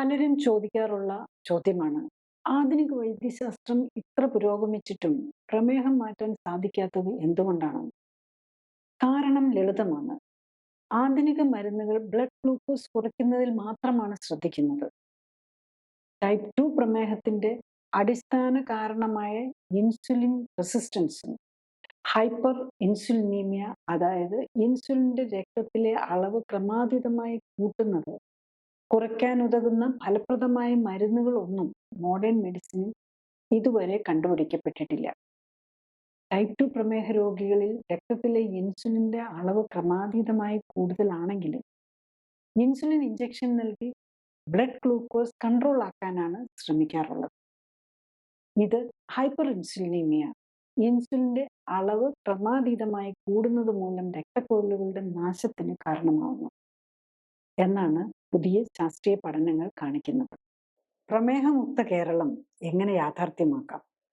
പലരും ചോദിക്കാറുള്ള ചോദ്യമാണ്. ആധുനിക വൈദ്യശാസ്ത്രം ഇത്ര പുരോഗമിച്ചിട്ടും പ്രമേഹം മാറ്റാൻ സാധിക്കാത്തത് എന്തുകൊണ്ടാണ്? കാരണം ലളിതമാണ്. ആധുനിക മരുന്നുകൾ ബ്ലഡ് ഗ്ലൂക്കോസ് കുറയ്ക്കുന്നതിൽ മാത്രമാണ് ശ്രദ്ധിക്കുന്നത്. ടൈപ്പ് ടു പ്രമേഹത്തിന്റെ അടിസ്ഥാന കാരണമായ ഇൻസുലിൻ റെസിസ്റ്റൻസും ഹൈപ്പർ ഇൻസുലിനീമിയ അതായത് ഇൻസുലിന്റെ രക്തത്തിലെ അളവ് ക്രമാതീതമായി കൂട്ടുന്നത് കുറയ്ക്കാൻ ഉതകുന്ന ഫലപ്രദമായ മരുന്നുകളൊന്നും മോഡേൺ മെഡിസിനിൽ ഇതുവരെ കണ്ടുപിടിക്കപ്പെട്ടിട്ടില്ല. ടൈപ്പ് ടു പ്രമേഹ രോഗികളിൽ രക്തത്തിലെ ഇൻസുലിന്റെ അളവ് ക്രമാതീതമായി കൂടുതലാണെങ്കിലും ഇൻസുലിൻ ഇഞ്ചക്ഷൻ നൽകി ബ്ലഡ് ഗ്ലൂക്കോസ് കൺട്രോൾ ആക്കാനാണ് ശ്രമിക്കാറുള്ളത്. ഇത് ഹൈപ്പർ ഇൻസുലിനീമിയ ഇൻസുലിന്റെ അളവ് ക്രമാതീതമായി കൂടുന്നത് മൂലം രക്തക്കൊല്ലുകളുടെ നാശത്തിന് കാരണമാകുന്നു എന്നാണ് പുതിയ ശാസ്ത്രീയ പഠനങ്ങൾ കാണിക്കുന്നത് പ്രമേഹമുക്ത കേരളം എങ്ങനെ യാഥാർത്ഥ്യമാക്കാം?